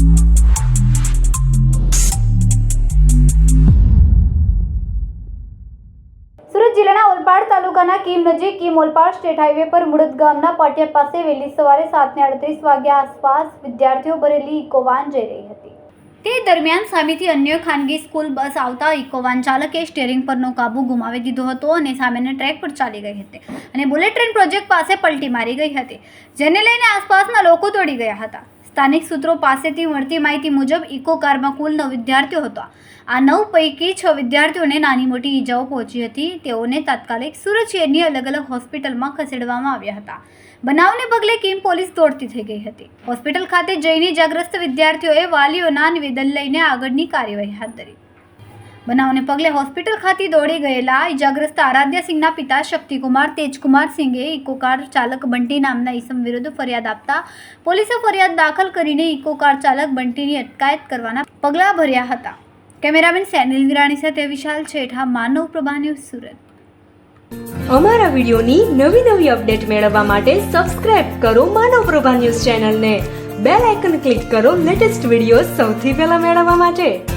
સુરત જિલ્લાના ઓલપાડ તાલુકાના કીમ નજીક કીમ ઓલપાડ સ્ટેટ હાઈવે પર મુળદ ગામના પાટિયા પાસે વહેલી સવારે સાતને અડત્રીસ વાગ્યા આસપાસ વિદ્યાર્થીઓ ભરેલી ઇકોવાન જઈ રહી હતી. તે દરમિયાન સામેથી અન્ય ખાનગી સ્કૂલ બસ આવતા ઇકોવાન ચાલકે સ્ટેરિંગ પરનો કાબુ ગુમાવી દીધો હતો અને સામેના ટ્રેક પર ચાલી ગઈ હતી અને બુલેટ ટ્રેન પ્રોજેક્ટ પાસે પલટી મારી ગઈ હતી, જેને લઈને આસપાસના લોકો દોડી ગયા હતા. સ્થાનિક સૂત્રો પાસેથી મળતી માહિતી મુજબ ઇકો કારમાં કુલ નવ વિદ્યાર્થીઓ હતા. આ નવ પૈકી છ વિદ્યાર્થીઓને નાની મોટી ઈજાઓ પહોંચી હતી. તેઓને તાત્કાલિક સુરત શહેરની અલગ અલગ હોસ્પિટલમાં ખસેડવામાં આવ્યા હતા. બનાવને પગલે કિમ પોલીસ દોડતી થઈ ગઈ હતી. હોસ્પિટલ ખાતે જઈને ઇજાગ્રસ્ત વિદ્યાર્થીઓએ વાલીઓના નિવેદન લઈને આગળની કાર્યવાહી હાથ ધરી. બનાવને પગલે હોસ્પિટલ ખાતે દોડી ગયેલા ઇજાગ્રસ્ત આરાધ્ય સિંહના પિતા શક્તિકુમાર તેજકુમાર સિંઘે ઇકો કાર ચાલક બંટી નામના ઈસમ વિરુદ્ધ ફરિયાદ આપતા પોલીસે ફરિયાદ દાખલ કરીને ઇકો કાર ચાલક બંટીની અટકાયત કરવાના પગલાં ભર્યા હતા. કેમેરામેન સેનિલ વિરાણી સાથે વિશાલ છેઠા, માનવ પ્રભા ન્યૂઝ સુરત. અમારા વિડીયોની નવી નવી અપડેટ મેળવવા માટે સબસ્ક્રાઇબ કરો માનવ પ્રભા ન્યૂઝ ચેનલને. બેલ આઇકન ક્લિક કરો લેટેસ્ટ વીડિયો સૌથી પહેલા મેળવવા માટે.